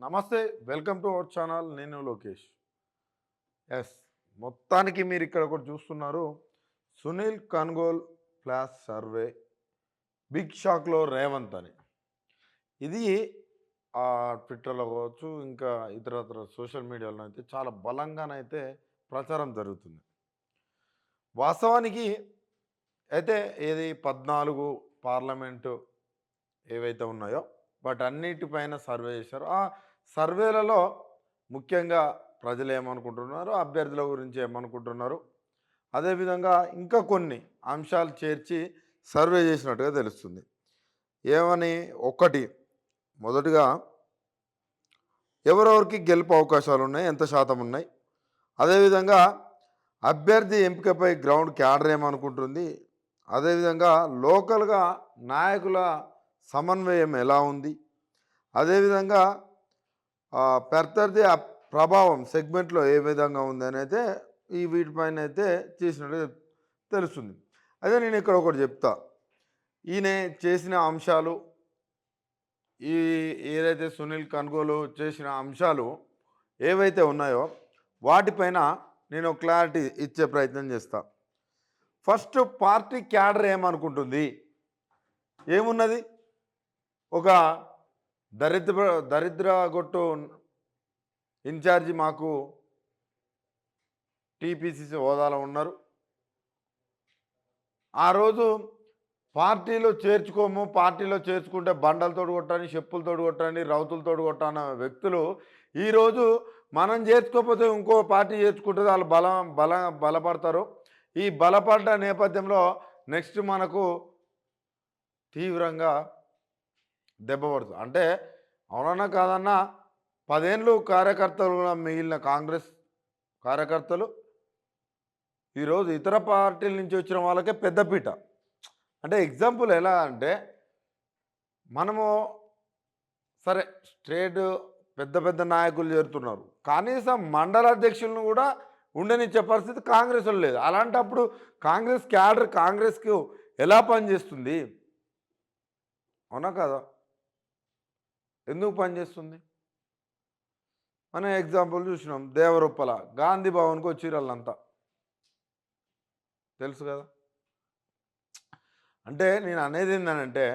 నమస్తే welcome to our channel. నేను Lokesh. Yes మొత్తానికి మీరు ఇక్కడ ఒకటి చూస్తున్నారు. సునీల్ కన్గోల్ ప్లాస్ సర్వే బిగ్ షాక్లో రేవంత్ అని. ఇది ఆ, ట్విట్టర్లో కావచ్చు ఇంకా ఇతరత్ర సోషల్ మీడియాలో అయితే చాలా బలంగానైతే ప్రచారం జరుగుతుంది. వాస్తవానికి అయితే ఏది పద్నాలుగు పార్లమెంటు ఏవైతే ఉన్నాయో వాటన్నిటిపైన సర్వే చేశారు. ఆ సర్వేలలో ముఖ్యంగా ప్రజలు ఏమనుకుంటున్నారు అభ్యర్థుల గురించి ఏమనుకుంటున్నారు అదేవిధంగా ఇంకా కొన్ని అంశాలు చేర్చి సర్వే చేసినట్టుగా తెలుస్తుంది. ఏమని? ఒకటి మొదటిగా ఎవరెవరికి గెలుపు అవకాశాలు ఉన్నాయి ఎంత శాతం ఉన్నాయి? అదేవిధంగా అభ్యర్థి ఎంపికపై గ్రౌండ్ క్యాడర్ ఏమనుకుంటుంది? అదేవిధంగా లోకల్గా నాయకుల సమన్వయం ఎలా ఉంది? అదేవిధంగా పెర్తర్ది ఆ ప్రభావం సెగ్మెంట్లో ఏ విధంగా ఉందని అయితే ఈ వీటిపైన అయితే చేసినట్టు తెలుస్తుంది. అదే నేను ఇక్కడ ఒకటి చెప్తా. ఈయన చేసిన అంశాలు ఈ ఏదైతే సునీల్ కనుగోలు చేసిన అంశాలు ఏవైతే ఉన్నాయో వాటిపైన నేను క్లారిటీ ఇచ్చే ప్రయత్నం చేస్తా. ఫస్ట్ పార్టీ క్యాడర్ ఏమనుకుంటుంది? ఏమున్నది? ఒక దరిద్ర దరిద్ర గొట్టు ఇన్ఛార్జి మాకు టీపీసీసీ హోదాలో ఉన్నారు. ఆ రోజు పార్టీలో చేర్చుకోము పార్టీలో చేర్చుకుంటే బండలతో కొట్టని చెప్పులతో కొట్టని రౌతులతో కొట్టని వ్యక్తులు ఈరోజు మనం చేర్చుకోకపోతే ఇంకో పార్టీ చేర్చుకుంటుంది వాళ్ళు బలం బల బలపడతారు. ఈ బలపడ్డ నేపథ్యంలో నెక్స్ట్ మనకు తీవ్రంగా దెబ్బ పడుతుంది అంటే అవునన్నా కాదన్నా పదేళ్ళు కార్యకర్తలుగా మిగిలిన కాంగ్రెస్ కార్యకర్తలు ఈరోజు ఇతర పార్టీల నుంచి వచ్చిన వాళ్ళకే పెద్దపీట అంటే ఎగ్జాంపుల్ ఎలా అంటే మనము సరే స్టేట్ పెద్ద పెద్ద నాయకులు చేరుతున్నారు. కనీసం మండల అధ్యక్షులను కూడా ఉండనిచ్చే పరిస్థితి కాంగ్రెస్లో లేదు. అలాంటప్పుడు కాంగ్రెస్ క్యాడర్ కాంగ్రెస్కి ఎలా పనిచేస్తుంది? అవునా కదా? ఎందుకు పనిచేస్తుంది మనం ఎగ్జాంపుల్ చూసినాం దేవరొప్పల గాంధీ భవన్కి వచ్చి వాళ్ళంతా తెలుసు కదా? అంటే నేను అనేది ఏంటంటే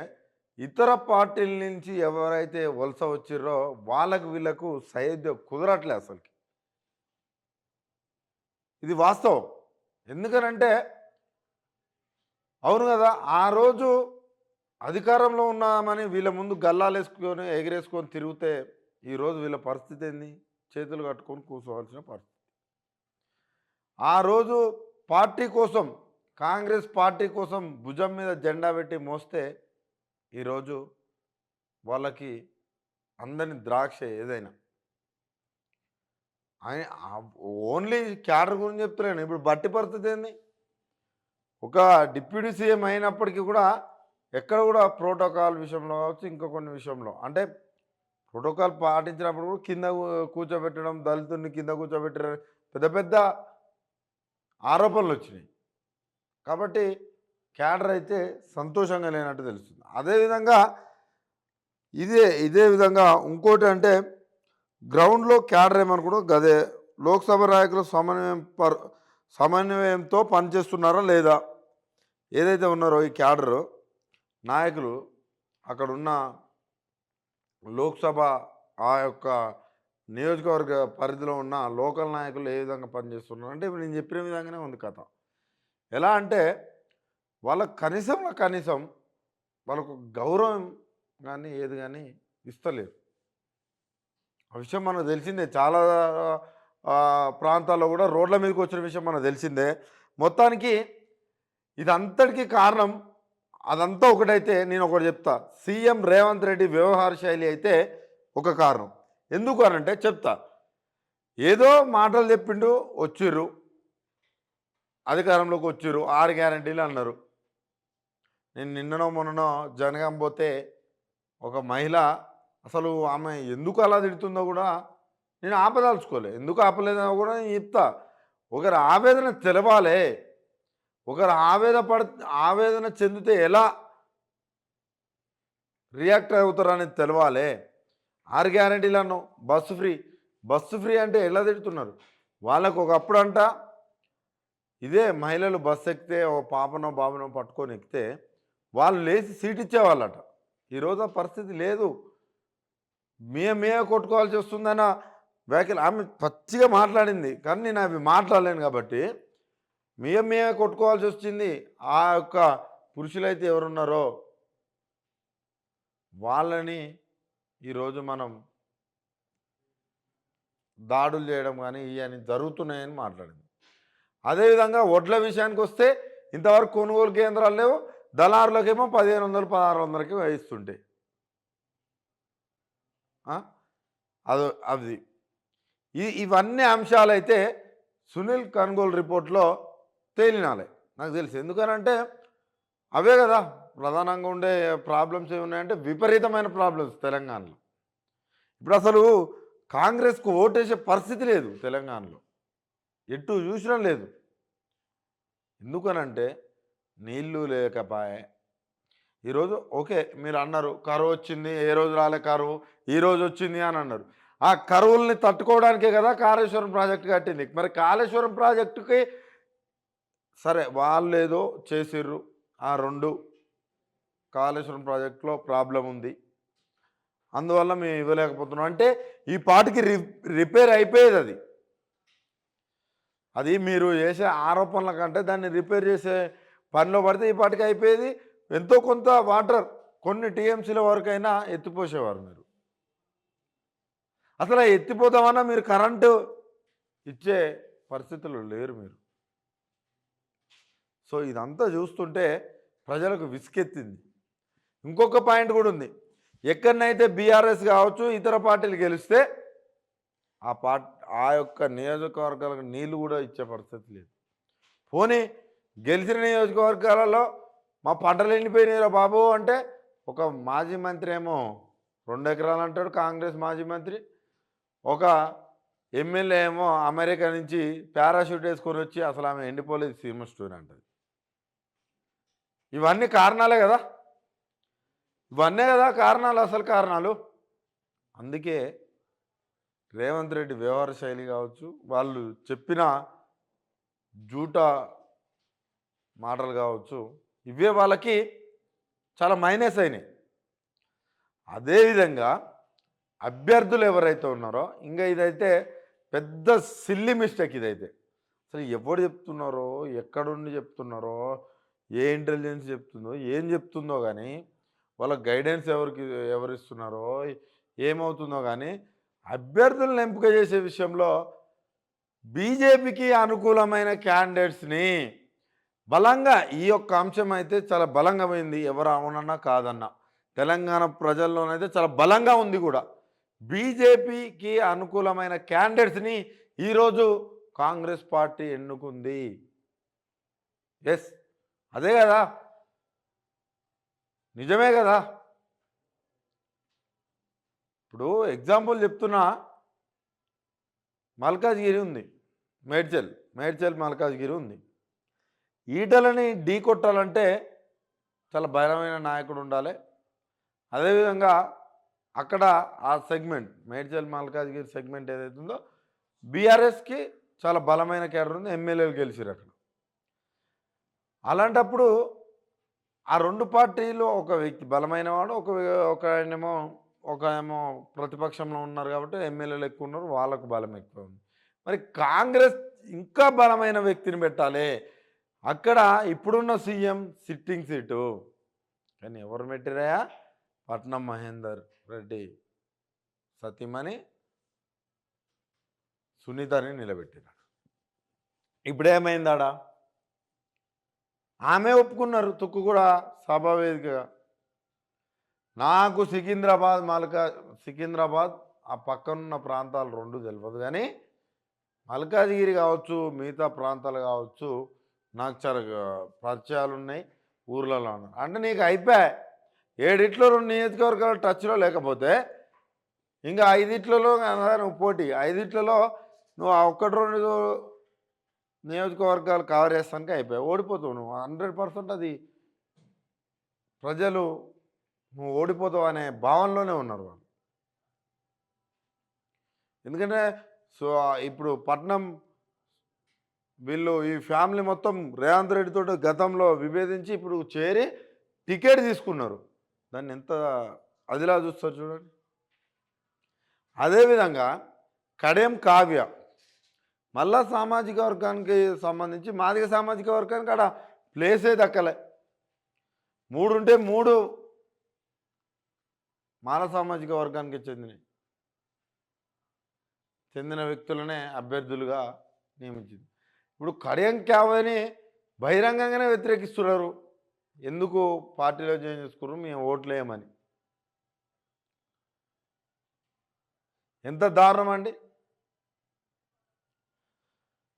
ఇతర పార్టీల నుంచి ఎవరైతే వలస వచ్చిర్రో వాళ్ళకు వీళ్ళకు సయోధ్య కుదరట్లే అసలుకి. ఇది వాస్తవం. ఎందుకనంటే అవును కదా ఆ రోజు అధికారంలో ఉన్నామని వీళ్ళ ముందు గల్లాలేసుకొని ఎగిరేసుకొని తిరిగితే ఈరోజు వీళ్ళ పరిస్థితి ఏంది? చేతులు కట్టుకొని కూర్చోవాల్సిన పరిస్థితి. ఆ రోజు పార్టీ కోసం కాంగ్రెస్ పార్టీ కోసం భుజం మీద జెండా పెట్టి మోస్తే ఈరోజు వాళ్ళకి అందని ద్రాక్ష ఏదైనా. ఆయన ఓన్లీ క్యాడర్ గురించి చెప్తలేను. ఇప్పుడు బట్టి పరిస్థితి ఏంది? ఒక డిప్యూటీ సీఎం అయినప్పటికీ కూడా ఎక్కడ కూడా ప్రోటోకాల్ విషయంలో కావచ్చు ఇంకా కొన్ని విషయంలో. అంటే ప్రోటోకాల్ పాటించినప్పుడు కూడా కింద కూర్చోబెట్టడం దళితుడిని కింద కూర్చోబెట్టడం పెద్ద పెద్ద ఆరోపణలు వచ్చినాయి కాబట్టి క్యాడర్ అయితే సంతోషంగా లేనట్టు తెలుస్తుంది. అదేవిధంగా ఇదే ఇదే విధంగా ఇంకోటి అంటే గ్రౌండ్లో క్యాడర్ ఏమనుకుంటూ గదే లోక్సభ నాయకులు సమన్వయం పర్ సమన్వయంతో పనిచేస్తున్నారా లేదా ఏదైతే ఉన్నారో ఈ క్యాడరు నాయకులు అక్కడున్న లోక్సభ ఆ యొక్క నియోజకవర్గ పరిధిలో ఉన్న లోకల్ నాయకులు ఏ విధంగా పనిచేస్తున్నారు? అంటే ఇప్పుడు నేను చెప్పిన విధంగానే ఉంది కథ. ఎలా అంటే వాళ్ళకు కనీసం కనీసం వాళ్ళకు గౌరవం కానీ ఏది కానీ ఇస్తలేరు. ఆ విషయం మనకు తెలిసిందే. చాలా ప్రాంతాల్లో కూడా రోడ్ల మీదకి వచ్చిన విషయం మనకు తెలిసిందే. మొత్తానికి ఇదంతటికీ కారణం అదంతా ఒకటైతే నేను ఒకటి చెప్తా. సీఎం రేవంత్ రెడ్డి వ్యవహార శైలి అయితే ఒక కారణం. ఎందుకు అనంటే చెప్తా. ఏదో మాటలు చెప్పిండు వచ్చిర్రు. అధికారంలోకి వచ్చిర్రు. ఆరు గ్యారంటీలు అన్నారు. నేను నిన్ననో మొన్ననో జనగాం పోతే ఒక మహిళ అసలు ఆమె ఎందుకు అలా తిడుతుందో కూడా నేను ఆపదలుచుకోలే. ఎందుకు ఆపలేదో కూడా నేను చెప్తా. ఒకరి ఆవేదన తెలవాలే. ఒకరు ఆవేద పడ ఆవేదన చెందితే ఎలా రియాక్ట్ అవుతారనేది తెలవాలి. ఆరు గ్యారంటీలను బస్సు ఫ్రీ బస్సు ఫ్రీ అంటే ఎలా తిడుతున్నారు? వాళ్ళకు ఒకప్పుడు అంట ఇదే మహిళలు బస్సు ఎక్కితే ఓ పాపనో బాబునో పట్టుకొని ఎక్కితే వాళ్ళు లేచి సీట్ ఇచ్చేవాళ్ళట. ఈరోజు ఆ పరిస్థితి లేదు. మేము మేమే కొట్టుకోవాల్సి వస్తుందన్న వ్యాఖ్యలు ఆమె పచ్చిగా మాట్లాడింది. కానీ నేను అవి మాట్లాడలేను కాబట్టి మేము మేమే కొట్టుకోవాల్సి వచ్చింది. ఆ యొక్క పురుషులైతే ఎవరున్నారో వాళ్ళని ఈరోజు మనం దాడులు చేయడం కానీ ఇవన్నీ జరుగుతున్నాయని మాట్లాడింది. అదేవిధంగా వడ్ల విషయానికి వస్తే ఇంతవరకు కొనుగోలు కేంద్రాలు లేవు. దళారులకేమో పదిహేను వందలు పదహారు వందలకి ఇస్తుంటే అది అది ఈ ఇవన్నీ అంశాలైతే సునీల్ కన్గోల్ రిపోర్ట్లో తేలినాలే. నాకు తెలుసు. ఎందుకనంటే అవే కదా ప్రధానంగా ఉండే ప్రాబ్లమ్స్ ఏమున్నాయంటే విపరీతమైన ప్రాబ్లమ్స్ తెలంగాణలో. ఇప్పుడు అసలు కాంగ్రెస్కు ఓటేసే పరిస్థితి లేదు తెలంగాణలో. ఎటు చూసినా లేదు. ఎందుకనంటే నీళ్ళు లేకపాయే. ఈరోజు ఓకే మీరు అన్నారు కరువు వచ్చింది ఏ రోజు రాలే కరువు ఈ రోజు వచ్చింది అని అన్నారు. ఆ కరువుల్ని తట్టుకోవడానికే కదా కాళేశ్వరం ప్రాజెక్టు కట్టింది. మరి కాళేశ్వరం ప్రాజెక్టుకి సరే వాళ్ళు ఏదో చేసిర్రు. ఆ రెండు కాళేశ్వరం ప్రాజెక్టులో ప్రాబ్లం ఉంది. అందువల్ల మేము ఇవ్వలేకపోతున్నాం. అంటే ఈ పాటికి రి రిపేర్ అయిపోయేది అది. అది మీరు చేసే ఆరోపణల కంటే దాన్ని రిపేర్ చేసే పనిలో పడితే ఈ పాటికి అయిపోయేది. ఎంతో కొంత వాటర్ కొన్ని టీఎంసీల వరకైనా ఎత్తిపోసేవారు మీరు. అసలు ఎత్తిపోతామన్నా మీరు కరెంటు ఇచ్చే పరిస్థితులు లేరు మీరు. సో ఇదంతా చూస్తుంటే ప్రజలకు విసుకెత్తింది. ఇంకొక పాయింట్ కూడా ఉంది. ఎక్కడనైతే బీఆర్ఎస్ కావచ్చు ఇతర పార్టీలు గెలిస్తే ఆ పార్ట్ ఆ యొక్క నియోజకవర్గాలకు నీళ్ళు కూడా ఇచ్చే పరిస్థితి లేదు. పోనీ గెలిచిన నియోజకవర్గాలలో మా పంటలు ఎండిపోయినాయిరా బాబు అంటే ఒక మాజీ మంత్రి ఏమో రెండు ఎకరాలు అంటాడు కాంగ్రెస్ మాజీ మంత్రి. ఒక ఎమ్మెల్యే ఏమో అమెరికా నుంచి పారాషూట్ వేసుకొని వచ్చి అసలు ఆమె ఎండిపోలేదు సీమ స్టోరీ అంటది. ఇవన్నీ కారణాలే కదా. ఇవన్నీ కదా కారణాలు అసలు కారణాలు. అందుకే రేవంత్ రెడ్డి వ్యవహార శైలి కావచ్చు వాళ్ళు చెప్పిన జూట మాటలు కావచ్చు ఇవే వాళ్ళకి చాలా మైనస్ అయినాయి. అదేవిధంగా అభ్యర్థులు ఎవరైతే ఉన్నారో ఇంకా ఇదైతే పెద్ద సిల్లి మిస్టేక్ ఇదైతే. అసలు ఎవరు చెప్తున్నారో ఎక్కడుండి చెప్తున్నారో ఏ ఇంటెలిజెన్స్ చెప్తుందో ఏం చెప్తుందో కానీ వాళ్ళ గైడెన్స్ ఎవరికి ఎవరిస్తున్నారో ఏమవుతుందో కానీ అభ్యర్థులను ఎంపిక చేసే విషయంలో బీజేపీకి అనుకూలమైన క్యాండిడేట్స్ని బలంగా ఈ యొక్క అంశం అయితే చాలా బలంగా పోయింది. ఎవరు అవునన్నా కాదన్నా. తెలంగాణ ప్రజల్లోనైతే చాలా బలంగా ఉంది కూడా. బీజేపీకి అనుకూలమైన క్యాండిడేట్స్ని ఈరోజు కాంగ్రెస్ పార్టీ ఎన్నుకుంది? ఎస్. అదే కదా. నిజమే కదా. ఇప్పుడు ఎగ్జాంపుల్ చెప్తున్నా. మల్కాజ్గిరి ఉంది. మేడ్చల్ మేడ్చల్ మల్కాజ్గిరి ఉంది. ఈటలని ఢీ కొట్టాలంటే చాలా బలమైన నాయకుడు ఉండాలి. అదేవిధంగా అక్కడ ఆ సెగ్మెంట్ మేడ్చల్ మల్కాజ్గిరి సెగ్మెంట్ ఏదైతుందో బీఆర్ఎస్కి చాలా బలమైన కేడర్ ఉంది. ఎమ్మెల్యేలు గెలిచిరు అక్కడ. అలాంటప్పుడు ఆ రెండు పార్టీలు ఒక వ్యక్తి బలమైన వాడు ఒక ఒక ఆయనేమో ఒక ఏమో ప్రతిపక్షంలో ఉన్నారు కాబట్టి ఎమ్మెల్యేలు ఎక్కువ ఉన్నారు వాళ్ళకు బలం ఎక్కువ ఉంది. మరి కాంగ్రెస్ ఇంకా బలమైన వ్యక్తిని పెట్టాలి. అక్కడ ఇప్పుడున్న సీఎం సిట్టింగ్ సీటు. కానీ ఎవరు పెట్టిరాయా పట్నం మహేందర్ రెడ్డి సతీమణి సునీతని నిలబెట్టినాడు. ఇప్పుడేమైందాడా? ఆమె ఒప్పుకున్నారు తుక్కు కూడా సభావేదికగా నాకు సికింద్రాబాద్ మల్కా సికింద్రాబాద్ ఆ పక్కనున్న ప్రాంతాలు రెండు తెలియదు కానీ మల్కాజిగిరి కావచ్చు మిగతా ప్రాంతాలు కావచ్చు నాకు చాలా పరిచయాలు ఉన్నాయి ఊర్లలో ఉన్నాయి అంటే నీకు అయిపోయా ఏడిట్లో రెండు నియోజకవర్గాలు టచ్లో లేకపోతే ఇంకా ఐదిట్లలో నువ్వు పోటీ? ఐదిట్లలో నువ్వు ఒక్కటి రెండు నియోజకవర్గాలు కవర్ చేస్తానికి అయిపోయాయి ఓడిపోతావు నువ్వు. హండ్రెడ్ పర్సెంట్ అది ప్రజలు నువ్వు ఓడిపోతావు అనే భావనలోనే ఉన్నారు వాళ్ళు. ఎందుకంటే సో ఇప్పుడు పట్నం వీళ్ళు ఈ ఫ్యామిలీ మొత్తం రేవంత్ రెడ్డితో గతంలో విభేదించి ఇప్పుడు చేరి టికెట్ తీసుకున్నారు. దాన్ని ఎంత అదిలా చూస్తారు చూడండి. అదేవిధంగా కడేం కావ్య మళ్ళా సామాజిక వర్గానికి సంబంధించి మాదిగ సామాజిక వర్గానికి అక్కడ ప్లేసే దక్కలే. మూడు ఉంటే మూడు మాల సామాజిక వర్గానికి చెందినవి. చెందిన వ్యక్తులనే అభ్యర్థులుగా నియమించింది. ఇప్పుడు కడియం క్యావని బహిరంగంగానే వ్యతిరేకిస్తున్నారు. ఎందుకు పార్టీలో జాయిన్ చేసుకున్నారు మేము ఓట్లేయమని. ఎంత దారుణం అండి?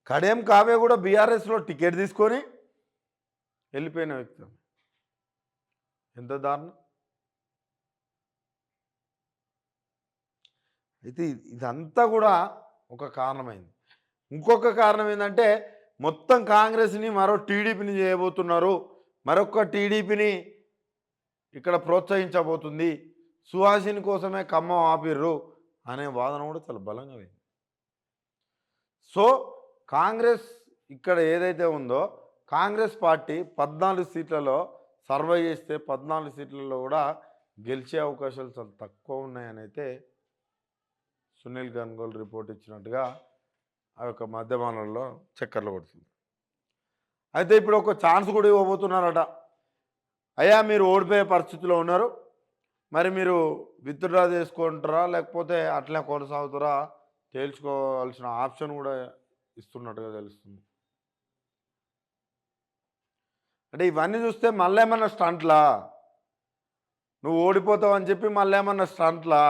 కడేం కావ్య కూడా బీఆర్ఎస్లో టికెట్ తీసుకొని వెళ్ళిపోయిన వ్యక్తి. ఎంత దారుణం. అయితే ఇదంతా కూడా ఒక కారణమైంది. ఇంకొక కారణం ఏంటంటే మొత్తం కాంగ్రెస్ని మరో టీడీపీని చేయబోతున్నారు. మరొక టీడీపీని ఇక్కడ ప్రోత్సహించబోతుంది. సుహాసిని కోసమే ఖమ్మం ఆపిర్రు అనే వాదన కూడా చాలా బలంగా అయింది సో కాంగ్రెస్ ఇక్కడ ఏదైతే ఉందో కాంగ్రెస్ పార్టీ పద్నాలుగు సీట్లలో సర్వే చేస్తే పద్నాలుగు సీట్లలో కూడా గెలిచే అవకాశాలు చాలా తక్కువ ఉన్నాయని అయితే సునీల్ గన్గోల్ రిపోర్ట్ ఇచ్చినట్టుగా ఆ యొక్క మాధ్యమాలలో చక్కర్లు కొడుతుంది. అయితే ఇప్పుడు ఒక ఛాన్స్ కూడా ఇవ్వబోతున్నారట. అయ్యా మీరు ఓడిపోయే పరిస్థితిలో ఉన్నారు. మరి మీరు విత్డ్రా చేసుకుంటారా లేకపోతే అట్లా కొనసాగుతారా? తేల్చుకోవాల్సిన ఆప్షన్ కూడా ఇస్తున్నట్టుగా తెలుస్తుంది. అంటే ఇవన్నీ చూస్తే మళ్ళీ ఏమన్నా స్టంట్లా? నువ్వు ఓడిపోతావు అని చెప్పి మళ్ళీ ఏమన్నా స్టంట్లా?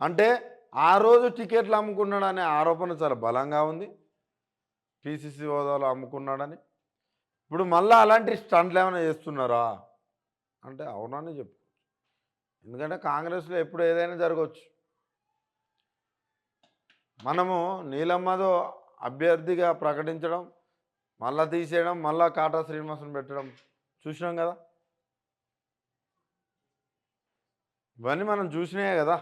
అంటే ఆ రోజు టికెట్లు అమ్ముకున్నాడు అనే ఆరోపణ చాలా బలంగా ఉంది. పిసిసి హోదాలో అమ్ముకున్నాడని. ఇప్పుడు మళ్ళీ అలాంటి స్టంట్లు ఏమైనా చేస్తున్నారా? అంటే అవునని చెప్పు ఎందుకంటే కాంగ్రెస్లో ఎప్పుడు ఏదైనా జరగవచ్చు మనము నీలమ్మదో అభ్యర్థిగా ప్రకటించడం మళ్ళా తీసేయడం మళ్ళా కాటా శ్రీనివాసన్ పెట్టడం చూసినాం కదా? ఇవన్నీ మనం చూసినాయే కదా?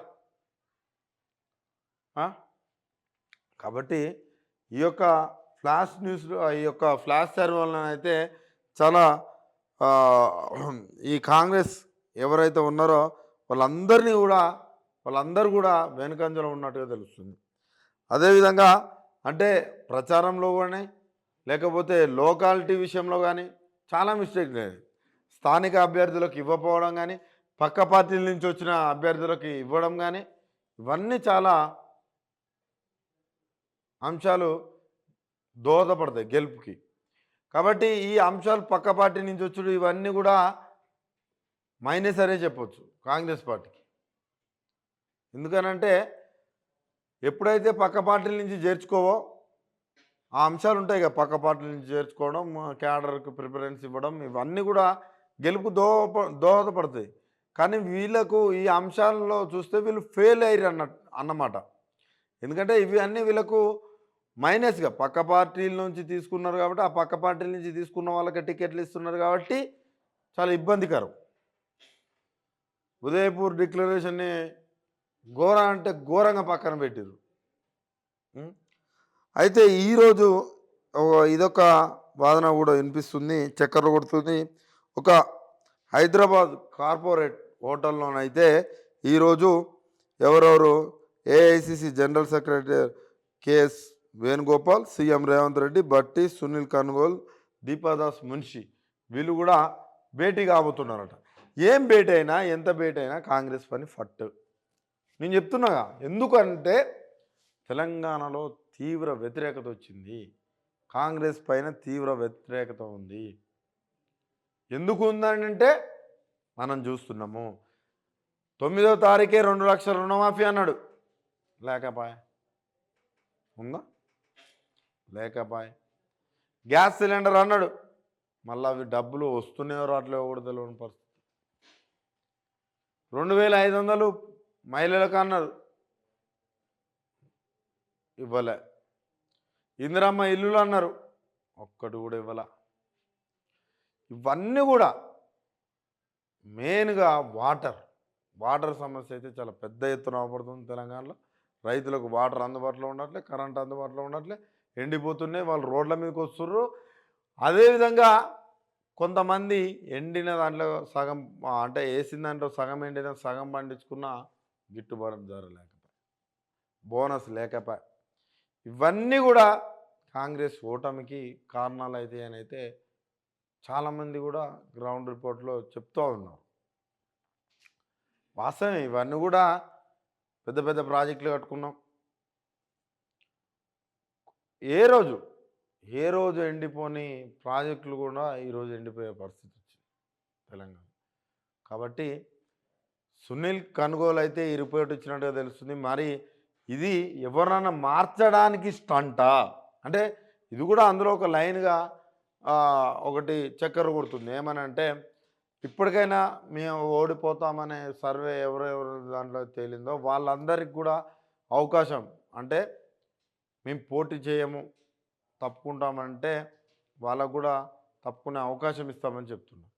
కాబట్టి ఈ యొక్క ఫ్లాష్ న్యూస్ ఈ యొక్క ఫ్లాష్ సర్వే అయితే చాలా ఈ కాంగ్రెస్ ఎవరైతే ఉన్నారో వాళ్ళందరినీ కూడా వాళ్ళందరూ కూడా వెనుకంజలో ఉన్నట్టుగా తెలుస్తుంది. అదేవిధంగా అంటే ప్రచారంలో కానీ లేకపోతే లోకాలిటీ విషయంలో కానీ చాలా మిస్టేక్ లేదు స్థానిక అభ్యర్థులకు ఇవ్వకపోవడం కానీ పక్క పార్టీల నుంచి వచ్చిన అభ్యర్థులకి ఇవ్వడం కానీ ఇవన్నీ చాలా అంశాలు దోహదపడతాయి గెలుపుకి. కాబట్టి ఈ అంశాలు పక్క పార్టీ నుంచి వచ్చుడు ఇవన్నీ కూడా మైనస్ అనే చెప్పొచ్చు కాంగ్రెస్ పార్టీకి. ఎందుకనంటే ఎప్పుడైతే పక్క పార్టీల నుంచి చేర్చుకోవో ఆ అంశాలు ఉంటాయి కదా పక్క పార్టీల నుంచి చేర్చుకోవడం క్యాడర్కి ప్రిఫరెన్స్ ఇవ్వడం ఇవన్నీ కూడా గెలుపు దోహ దోహదపడతాయి. కానీ వీళ్ళకు ఈ అంశాలలో చూస్తే వీళ్ళు ఫెయిల్ అయ్యారు అన్న అన్నమాట. ఎందుకంటే ఇవి అన్నీ వీళ్ళకు మైనస్గా పక్క పార్టీల నుంచి తీసుకున్నారు కాబట్టి ఆ పక్క పార్టీల నుంచి తీసుకున్న వాళ్ళకి టికెట్లు ఇస్తున్నారు కాబట్టి చాలా ఇబ్బందికరం. ఉదయపూర్ డిక్లరేషన్ని ఘోర అంటే ఘోరంగా పక్కన పెట్టిరు అయితే ఈరోజు ఇదొక వాదన కూడా వినిపిస్తుంది చక్కెర కొడుతుంది. ఒక హైదరాబాద్ కార్పొరేట్ హోటల్లోనైతే ఈరోజు ఎవరెవరు AICC general secretary KS Venugopal CM Revanth Reddy Bhatti Sunil Kanugolu Deepa Das Munshi వీళ్ళు కూడా భేటీ కాబోతున్నారట. ఏం భేటీ అయినా ఎంత భేటీ అయినా కాంగ్రెస్ పని ఫట్టు. నేను చెప్తున్నాగా ఎందుకంటే తెలంగాణలో తీవ్ర వ్యతిరేకత వచ్చింది. కాంగ్రెస్ పైన తీవ్ర వ్యతిరేకత ఉంది. ఎందుకు ఉందని అంటే మనం చూస్తున్నాము. తొమ్మిదో తారీఖే రెండు లక్షల రుణమాఫీ అన్నాడు. లేకపాయ్. ఉందా? లేకపాయ్. గ్యాస్ సిలిండర్ అన్నాడు. మళ్ళీ అవి డబ్బులు వస్తున్నాయో రావట్లేవో కూడా తెలియని పరిస్థితి. రెండు వేల ఐదు వందలు మహిళలకు అన్నారు. ఇవ్వలే. ఇందిరమ్మ ఇల్లులు అన్నారు. ఒక్కటి కూడా ఇవ్వాల. ఇవన్నీ కూడా మెయిన్గా వాటర్. వాటర్ సమస్య అయితే చాలా పెద్ద ఎత్తున అవపడుతుంది తెలంగాణలో. రైతులకు వాటర్ అందుబాటులో ఉండట్లే కరెంట్ అందుబాటులో ఉండట్లే ఎండిపోతున్నాయి వాళ్ళు రోడ్ల మీదకి వస్తుర్రు. అదేవిధంగా కొంతమంది ఎండిన దాంట్లో సగం అంటే వేసిన దాంట్లో సగం ఎండిన సగం పండించుకున్న గిట్టుబాటు ధర లేకపోయి బోనస్ లేకపోయి ఇవన్నీ కూడా కాంగ్రెస్ ఓటమికి కారణాలు అయితే అయితే చాలామంది కూడా గ్రౌండ్ రిపోర్ట్లో చెప్తూ ఉన్నారు. వాస్తవం ఇవన్నీ కూడా పెద్ద పెద్ద ప్రాజెక్టులు కట్టుకున్నాం. ఏ రోజు ఏ రోజు ఎండిపోని ప్రాజెక్టులు కూడా ఈరోజు ఎండిపోయే పరిస్థితి వచ్చింది తెలంగాణ. కాబట్టి సునీల్ కనుగోలు అయితే ఈ రిపోర్ట్ ఇచ్చినట్టుగా తెలుస్తుంది. మరి ఇది ఎవరినైనా మార్చడానికి స్టంటా? అంటే ఇది కూడా అందులో ఒక లైన్గా ఒకటి చక్కెర కొడుతుంది. ఏమని అంటే ఇప్పటికైనా మేము ఓడిపోతామనే సర్వే ఎవరెవరు దాంట్లో తేలిందో వాళ్ళందరికీ కూడా అవకాశం. అంటే మేము పోటీ చేయము తప్పుకుంటామంటే వాళ్ళకు కూడా తప్పుకునే అవకాశం ఇస్తామని చెప్తున్నాం.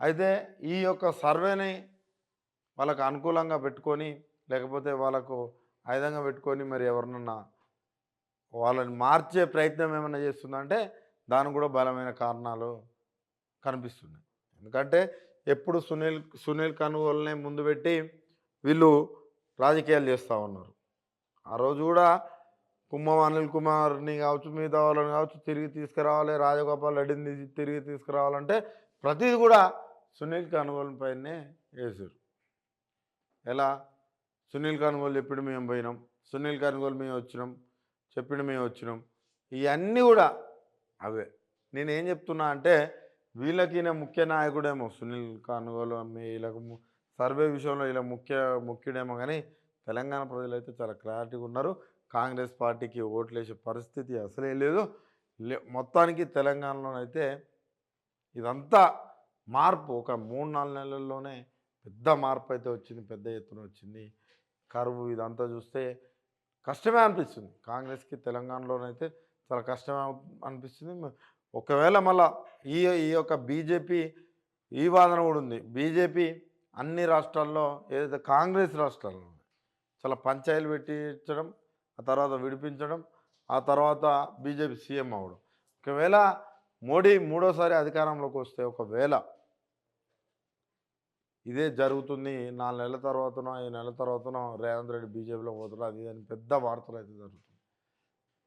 అయితే ఈ యొక్క సర్వేని వాళ్ళకు అనుకూలంగా పెట్టుకొని లేకపోతే వాళ్ళకు ఆయుధంగా పెట్టుకొని మరి ఎవరినన్నా వాళ్ళని మార్చే ప్రయత్నం ఏమైనా చేస్తుందంటే దానికి కూడా బలమైన కారణాలు కనిపిస్తున్నాయి. ఎందుకంటే ఎప్పుడు సునీల్ సునీల్ కనుగోలనే ముందు పెట్టి వీళ్ళు రాజకీయాలు చేస్తూ ఉన్నారు. ఆ రోజు కూడా కుమ్మం అనిల్ కుమార్ని కావచ్చు మిగతా వాళ్ళని కావచ్చు తిరిగి తీసుకురావాలి రాజగోపాల్ రెడ్డిని తిరిగి తీసుకురావాలంటే ప్రతిది కూడా సునీల్ కనుగోలు పైనే వేసారు ఎలా? సునీల్ కనుగోలు చెప్పిండు మేము పోయినాం. సునీల్ కనుగోలు మేము వచ్చినాం. చెప్పిండు మేము వచ్చినాం. ఇవన్నీ కూడా అవే. నేను ఏం చెప్తున్నా అంటే వీళ్ళకి ముఖ్య నాయకుడేమో సునీల్ కానుగోలు అమ్మి వీళ్ళకు సర్వే విషయంలో ఇలా ముఖ్య ముఖ్యుడేమో కానీ తెలంగాణ ప్రజలు అయితే చాలా క్లారిటీగా ఉన్నారు. కాంగ్రెస్ పార్టీకి ఓట్లేసే పరిస్థితి అసలే లేదు. లే మొత్తానికి తెలంగాణలోనైతే ఇదంతా మార్పు. ఒక మూడు నాలుగు నెలల్లోనే పెద్ద మార్పు అయితే వచ్చింది పెద్ద ఎత్తున వచ్చింది. కరువు ఇదంతా చూస్తే కష్టమే అనిపిస్తుంది. కాంగ్రెస్కి తెలంగాణలోనైతే చాలా కష్టమే అనిపిస్తుంది. ఒకవేళ మళ్ళా ఈ ఈ యొక్క బీజేపీ ఈ వాదన కూడా ఉంది. బీజేపీ అన్ని రాష్ట్రాల్లో ఏదైతే కాంగ్రెస్ రాష్ట్రాల్లో చాలా పంచాయతీలు పెట్టించడం ఆ తర్వాత విడిపించడం ఆ తర్వాత బీజేపీ సీఎం అవ్వడం. ఒకవేళ మోడీ మూడోసారి అధికారంలోకి వస్తే ఒకవేళ ఇదే జరుగుతుంది. నాలుగు నెలల తర్వాతనో ఐదు నెలల తర్వాతనో రేవంత్ రెడ్డి బీజేపీలో పోతాడు. అది అని పెద్ద వార్తలు అయితే జరుగుతుంది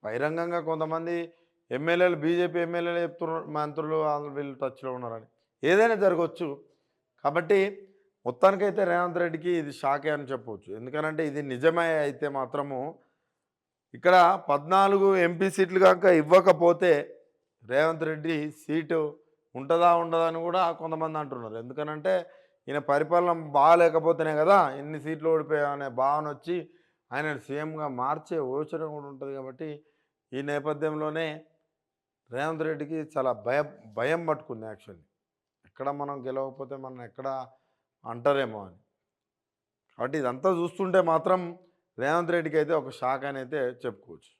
బహిరంగంగా కొంతమంది ఎమ్మెల్యేలు బీజేపీ ఎమ్మెల్యేలు చెప్తున్నారు మంత్రులు వాళ్ళు వీళ్ళు టచ్లో ఉన్నారని. ఏదైనా జరగవచ్చు కాబట్టి మొత్తానికైతే రేవంత్ రెడ్డికి ఇది షాకే అని చెప్పవచ్చు ఎందుకనంటే ఇది నిజమే అయితే మాత్రము ఇక్కడ పద్నాలుగు ఎంపీ సీట్లు కనుక ఇవ్వకపోతే రేవంత్ రెడ్డి సీటు ఉంటుందా ఉండదా అని కూడా కొంతమంది అంటున్నారు. ఎందుకనంటే ఈయన పరిపాలన బాగాలేకపోతేనే కదా ఎన్ని సీట్లు ఓడిపోయా అనే భావన వచ్చి ఆయన సీఎంగా మార్చే యోచన కూడా ఉంటుంది కాబట్టి ఈ నేపథ్యంలోనే రేవంత్ రెడ్డికి చాలా భయం భయం పట్టుకుంది యాక్చువల్లీ. ఎక్కడ మనం గెలవకపోతే మనం ఎక్కడ అంటారేమో అని. కాబట్టి ఇదంతా చూస్తుంటే మాత్రం రేవంత్ రెడ్డికి అయితే ఒక షాక్ అని అయితే చెప్పుకోవచ్చు.